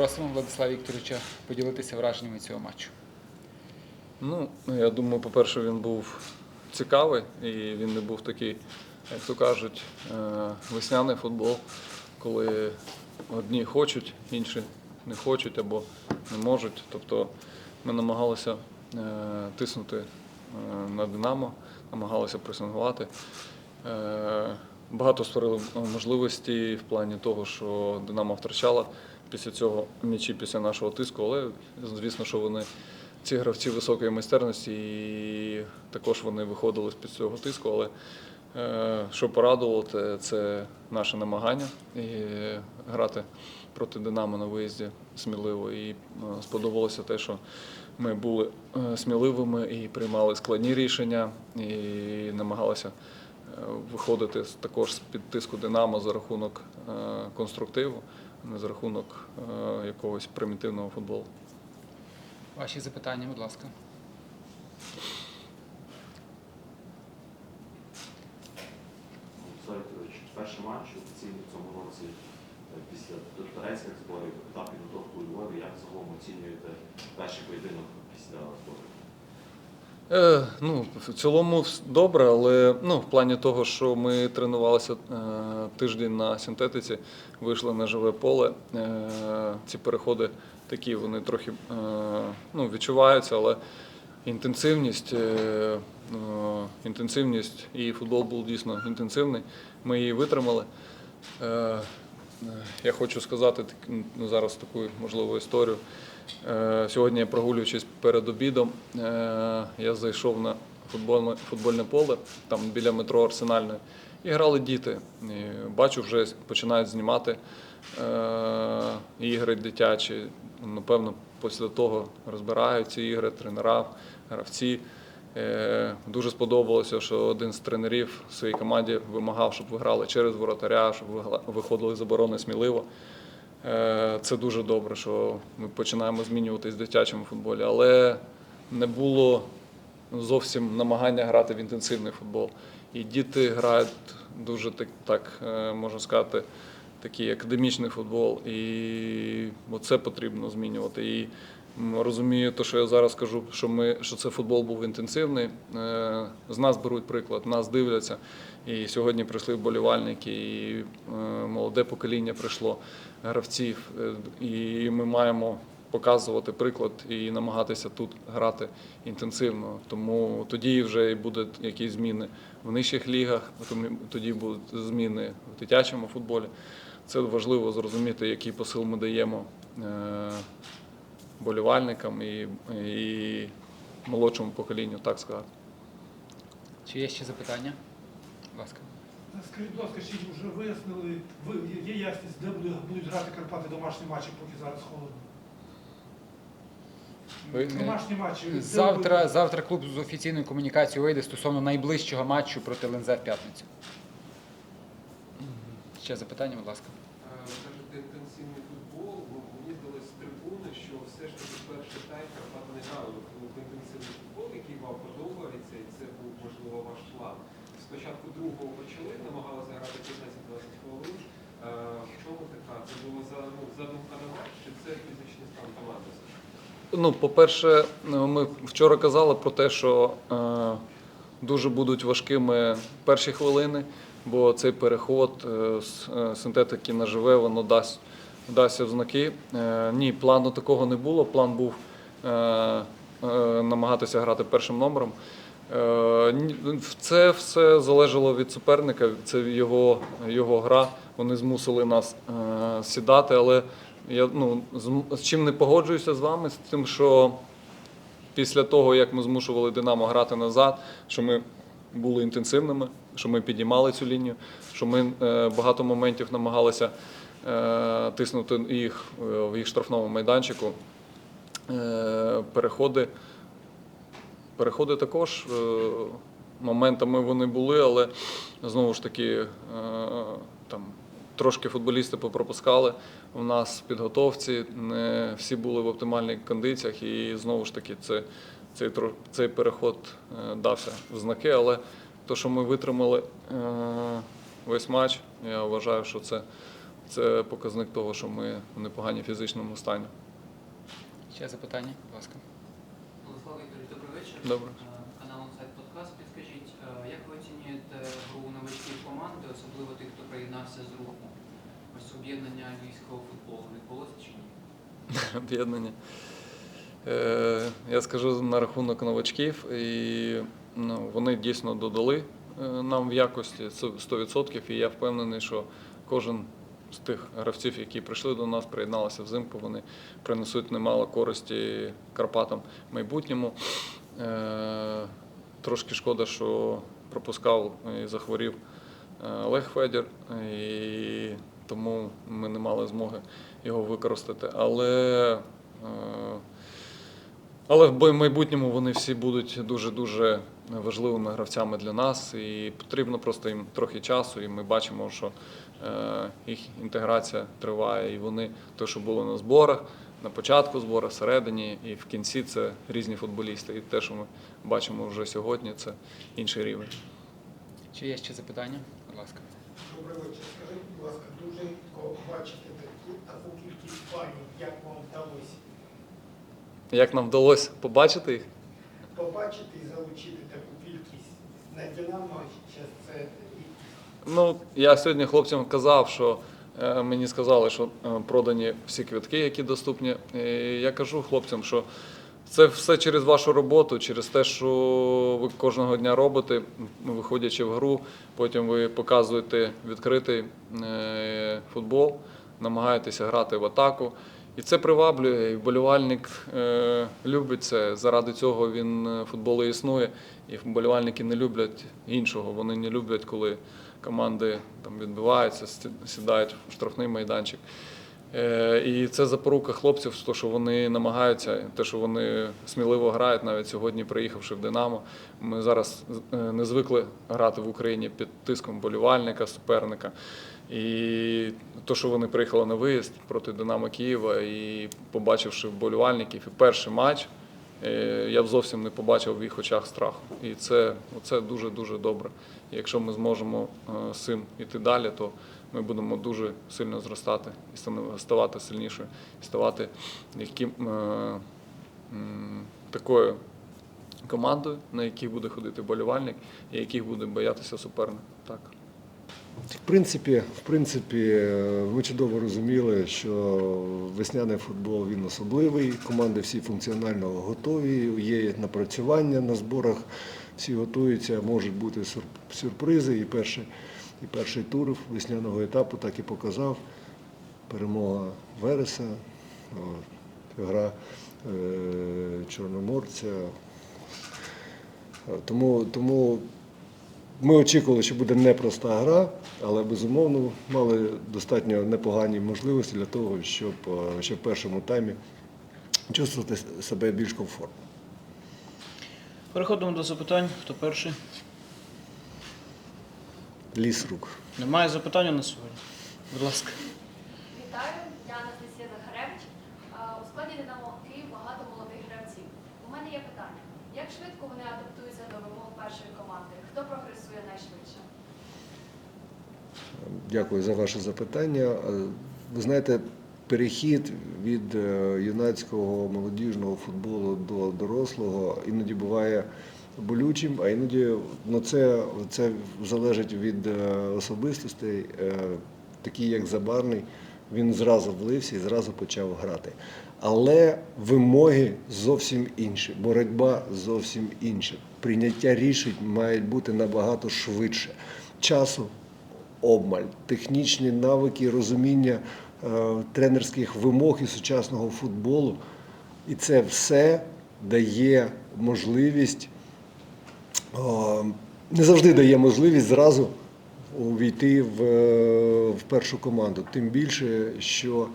Просимо Владислава Вікторовича поділитися враженнями цього матчу. Ну, я думаю, по-перше, він був цікавий і він не був такий, як то кажуть, е, весняний футбол, коли одні хочуть, інші не хочуть або не можуть. Тобто ми намагалися е, тиснути е, на Динамо, намагалися пресингувати. Багато створили можливості в плані того, що Динамо втрачала після цього м'ячі після нашого тиску, але звісно, що вони ці гравці високої майстерності і також вони виходили з-під цього тиску. Але е, що порадувало, це, наше намагання і грати проти Динамо на виїзді сміливо. І е, сподобалося те, що ми були е, сміливими і приймали складні рішення, і намагалися виходити також з-під тиску Динамо за рахунок конструктиву, не за рахунок е, якогось примітивного футболу. Ваші запитання, будь ласка. Перший матч офіційний в цьому році е, після турецьких зборів, етап підготовки у Львові. Як загалом оцінюєте перший поєдинок після зборів? Е, ну, в цілому добре, але ну, в плані того, що ми тренувалися е, тиждень на синтетиці, вийшли на живе поле. Е, ці переходи такі, вони трохи е, ну, відчуваються, але інтенсивність, е, е, інтенсивність і футбол був дійсно інтенсивний. Ми її витримали. Е, е, я хочу сказати ну, зараз таку можливу історію. Е, Сьогодні, прогулюючись перед обідом, е, я зайшов на футбольне, футбольне поле, там біля метро Арсенальної, і грали діти. І бачу, вже починають знімати е, ігри дитячі. Напевно, після того розбирають ці ігри, тренера, гравці. Дуже сподобалося, що один з тренерів в своїй команді вимагав, щоб ви грали через воротаря, щоб ви виходили з оборони сміливо. Е, Це дуже добре, що ми починаємо змінюватись в дитячому футболі, але не було зовсім намагання грати в інтенсивний футбол. І діти грають дуже так, так е, можна сказати, такий академічний футбол, і це потрібно змінювати. Розумію, те, що я зараз кажу, що ми що це футбол був інтенсивний. Е, З нас беруть приклад, нас дивляться. І сьогодні прийшли вболівальники, і е, молоде покоління прийшло гравців. Е, І ми маємо показувати приклад і намагатися тут грати інтенсивно. Тому тоді вже і будуть якісь зміни в нижчих лігах, тоді будуть зміни в дитячому футболі. Це важливо зрозуміти, який посил ми даємо болівальникам і, і молодшому поколінню, так сказати. Чи є ще запитання? Будь ласка. Скажіть, будь ласка, чи вже вияснили, ви є ясність, де будуть, будуть грати Карпати домашні матчі, поки зараз холодно? Домашні матчі. Завтра, завтра клуб з офіційною комунікацією вийде стосовно найближчого матчу проти ЛНЗ в п'ятницю. Ще запитання, будь ласка. Е, Кажете, інтенсивний футбол. Ну, Мені здалося з трибуни, що все ж таки перший тайм Карпати не грали в інтенсивний футбол, який вам подобається, і це був, можливо, ваш план. Спочатку другого почали, намагалися грати 15-20 хвилин. Е, В чому така? Це було за ну, задумка на матч, чи це фізичний стан команди? Ну, по-перше, ми вчора казали про те, що е, дуже будуть важкими перші хвилини, бо цей переход е, з е, синтетики на живе, воно дасть, дасть знаки. Е, ні, плану такого не було. План був е, е, намагатися грати першим номером. Е, Це все залежало від суперника, це його, його гра. Вони змусили нас сідати, але я ну, з, з чим не погоджуюся з вами, з тим, що після того, як ми змушували Динамо грати назад, що ми були інтенсивними, що ми підіймали цю лінію, що ми е, багато моментів намагалися е, тиснути їх е, в їх штрафному майданчику. Е, переходи. Переходи також е, моментами вони були, але знову ж таки е, там трошки футболісти попропускали у нас в підготовці. Не всі були в оптимальних кондиціях, і знову ж таки це, цей, цей переход е, дався в знаки. Але те, що ми витримали е, весь матч, я вважаю, що це, це показник того, що ми в непоганій фізичному стані. Ще запитання, будь ласка. Владислав Вікторович, добрий вечір. Добре. Е, Канал Інсайт Подкаст. Підскажіть, е, як ви оцінюєте гру новачків команди, особливо тих, хто приєднався з руху? Ось об'єднання львівського футболу відбулося чи ні? об'єднання. Е, я скажу на рахунок новачків, і ну, вони дійсно додали е, нам в якості 100%, і я впевнений, що кожен з тих гравців, які прийшли до нас, приєдналися взимку, вони принесуть немало користі Карпатам в майбутньому. Е, трошки шкода, що пропускав і захворів е, Олег Федір, і тому ми не мали змоги його використати. Але, е, але в майбутньому вони всі будуть дуже-дуже важливими гравцями для нас, і потрібно просто їм трохи часу, і ми бачимо, що е, їх інтеграція триває, і вони те, що було на зборах, на початку збору, всередині і в кінці це різні футболісти. І те, що ми бачимо вже сьогодні, це інший рівень. Чи є ще запитання? Будь ласка. Добрий вечір. Скажіть, будь ласка, дуже рідко бачити таку, кількість фанів, як вам вдалося Як нам вдалося побачити їх? побачити і залучити таку кількість на Динамо, чи це Ну, я сьогодні хлопцям казав, що е, мені сказали, що е, продані всі квитки, які доступні. І я кажу хлопцям, що це все через вашу роботу, через те, що ви кожного дня робите, виходячи в гру, потім ви показуєте відкритий е, футбол, намагаєтеся грати в атаку. І це приваблює, і вболівальник е, любить це. Заради цього він е, футбол і існує. І вболівальники не люблять іншого. Вони не люблять, коли команди там відбиваються, сідають в штрафний майданчик. Е, І це запорука хлопців, то, що вони намагаються, те, що вони сміливо грають, навіть сьогодні приїхавши в Динамо. Ми зараз е, не звикли грати в Україні під тиском болівальника, суперника. І то, що вони приїхали на виїзд проти Динамо Києва і побачивши вболівальників, і перший матч, е, я зовсім не побачив в їх очах страху. І це, дуже-дуже добре. І якщо ми зможемо з цим іти далі, то ми будемо дуже сильно зростати і ставати сильнішою, і ставати яким, е, такою командою, на якій буде ходити болівальник, і яких буде боятися суперник. Так. В принципі, в принципі, е, ми чудово розуміли, що весняний футбол він особливий. Команди всі функціонально готові, є напрацювання на зборах, всі готуються, можуть бути сюрпризи. І перший, і перший тур весняного етапу так і показав. Перемога Вереса, гра е, Чорноморця. Е, Тому, тому ми очікували, що буде непроста гра, але безумовно мали достатньо непогані можливості для того, щоб е, ще в першому таймі чувствувати себе більш комфортно. Переходимо до запитань. Хто перший? Ліс рук. Немає запитань на сьогодні. Будь ласка. Вітаю, я Анастасія Захаревич. У складі Динамо Київ багато молодих гравців. У мене є питання: як швидко вони адаптуються до вимог першої команди? Хто прогресує найшвидше? Дякую за ваше запитання. Ви знаєте, перехід від е, юнацького молодіжного футболу до дорослого іноді буває болючим, а іноді ну, це, це залежить від е, особистостей. Е, Такий як Забарний, він зразу влився і зразу почав грати. Але вимоги зовсім інші, боротьба зовсім інша. Прийняття рішень має бути набагато швидше. Часу обмаль, технічні навики, розуміння е, тренерських вимог і сучасного футболу. І це все дає можливість, не завжди дає можливість зразу увійти в, е, в першу команду. Тим більше, що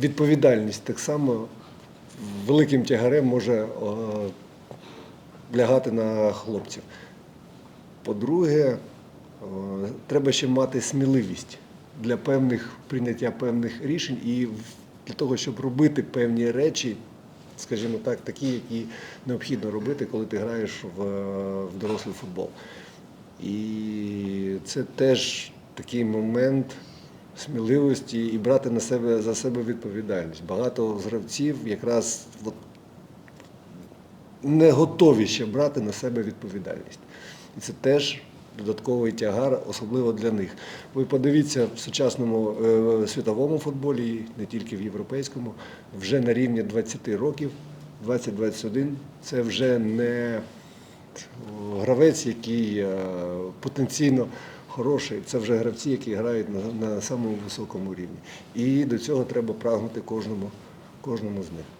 відповідальність так само великим тягарем може е, лягати на хлопців. По-друге, е, треба ще мати сміливість для певних прийняття певних рішень і для того, щоб робити певні речі, скажімо так, такі, які необхідно робити, коли ти граєш в, в дорослий футбол. І це теж такий момент сміливості і брати на себе за себе відповідальність. Багато гравців якраз от, не готові ще брати на себе відповідальність. І це теж додатковий тягар, особливо для них. Ви подивіться в сучасному е, світовому футболі, не тільки в європейському, вже на рівні 20 років, 20-21, це вже не гравець, який е, потенційно хороший, це вже гравці, які грають на, на самому високому рівні. І до цього треба прагнути кожному, кожному з них.